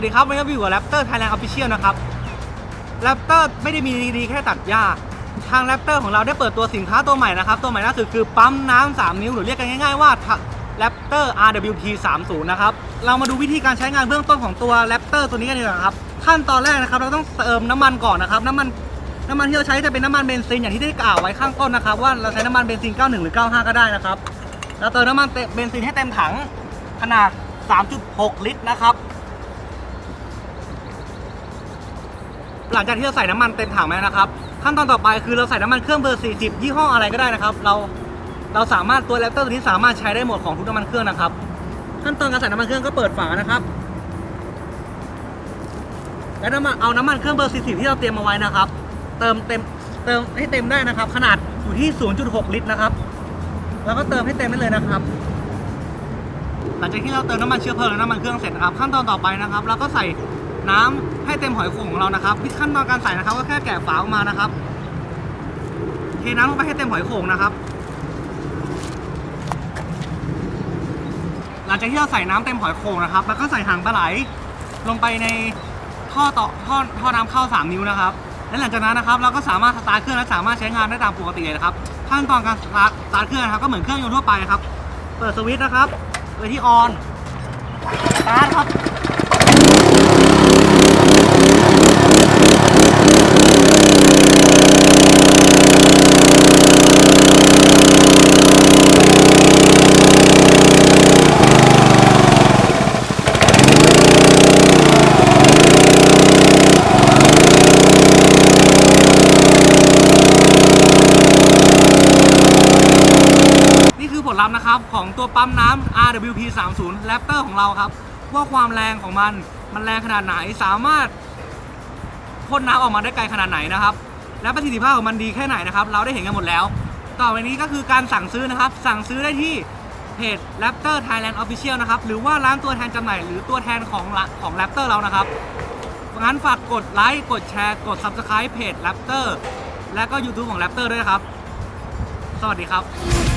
วัสดีครับวันนี้ก็อยู่กับแรปเตอร์ไทยแลนด์ออฟฟิเชียลนะครับแรปเตอร์ไม่ได้มีดีแค่ตัดหญ้า ทางแรปเตอร์ของเราได้เปิดตัวสินค้าตัวใหม่นะครับ ตัวใหม่ล่าสุดคือปั๊มน้ำ3นิ้วหรือเรียกกันง่ายๆว่าแรปเตอร์ RWP 30นะครับ เรามาดูวิธีการใช้งานเบื้องต้นของตัวแรปเตอร์ตัวนี้กันดีกว่าครับ ขั้นตอนแรกนะครับ เราต้องเติมน้ำมันก่อนนะครับน้ำมันน้ำมันที่เราใช้จะเป็นน้ำมันเบนซินอย่างที่ได้กล่าวไว้ข้างต้นนะครับ ว่าเราใช้น้ำมันเบนซิน 91 หรือ 95 ก็ได้นะครับเราเติมน้ำมันเบนซินให้เต็มถังขนาด 3.6 ลิตรนะครับ หลังจากที่เราใส่น้ำมันเต็มถังแล้วนะครับ ขั้นตอนต่อไปคือเราใส่น้ำมันเครื่องเบอร์ 40 ยี่ห้ออะไรก็ได้นะครับ เราเราสามารถตัวแรปเตอร์ตัวนี้สามารถใช้ได้หมดของทุกน้ำมันเครื่องนะครับ ขั้นตอนการใส่น้ำมันเครื่องก็เปิดฝานะครับแล้วน้ำมันเอาน้ำมันเครื่องเบอร์ 40 ที่เราเตรียมมาไว้นะครับ เติมเต็มเติมให้เต็มได้นะครับ ขนาดอยู่ที่ 0.6 ลิตรนะครับ แล้วก็เติมให้เต็มได้เลยนะครับ หลังจากที่เราเติมน้ำมันเชื้อเพลิงและน้ำมันเครื่องเสร็จนะครับ ขั้นตอนต่อไปนะครับ เราก็ใส่ น้ำให้เต็มหอยโข่งของเรานะครับวิธีขั้นตอนการใส่นะครับ ก็แค่แกะฝาออกมานะครับ เทน้ำลงไปให้เต็มหอยโข่งนะครับ หลังจากที่เราใส่น้ำเต็มหอยโข่งนะครับ แล้วก็ใส่หางปลาไหลลงไปในท่อต่อท่อท่อน้ำเข้า 3 นิ้วนะครับ และหลังจากนั้นนะครับ เราก็สามารถสตาร์ทเครื่องและสามารถใช้งานได้ตามปกติเลยนะครับขั้นตอนการสตาร์ทสตาร์ทเครื่องนะครับก็เหมือนเครื่องยนต์ทั่วไปครับ เปิดสวิตช์นะครับไปที่ออนสตาร์ทครับ ลลัพธ์นะครับ ของตัวปั๊มน้ำ RWP 30 Raptor ของเราครับ ว่าความแรงของมันมันแรงขนาดไหนสามารถพ่นน้ำออกมาได้ไกลขนาดไหนนะครับ และประสิทธิภาพของมันดีแค่ไหนนะครับ เราได้เห็นกันหมดแล้ว ต่อไปนี้ก็คือการสั่งซื้อนะครับ สั่งซื้อได้ที่เพจ Raptor Thailand Official นะครับ หรือว่าร้านตัวแทนจำหน่ายหรือตัวแทนของของ Raptor เรานะครับงั้นฝากกดไลค์กดแชร์กด Subscribe เพจ Raptor และก็ YouTube ของ Raptor ด้วยนะครับ สวัสดีครับ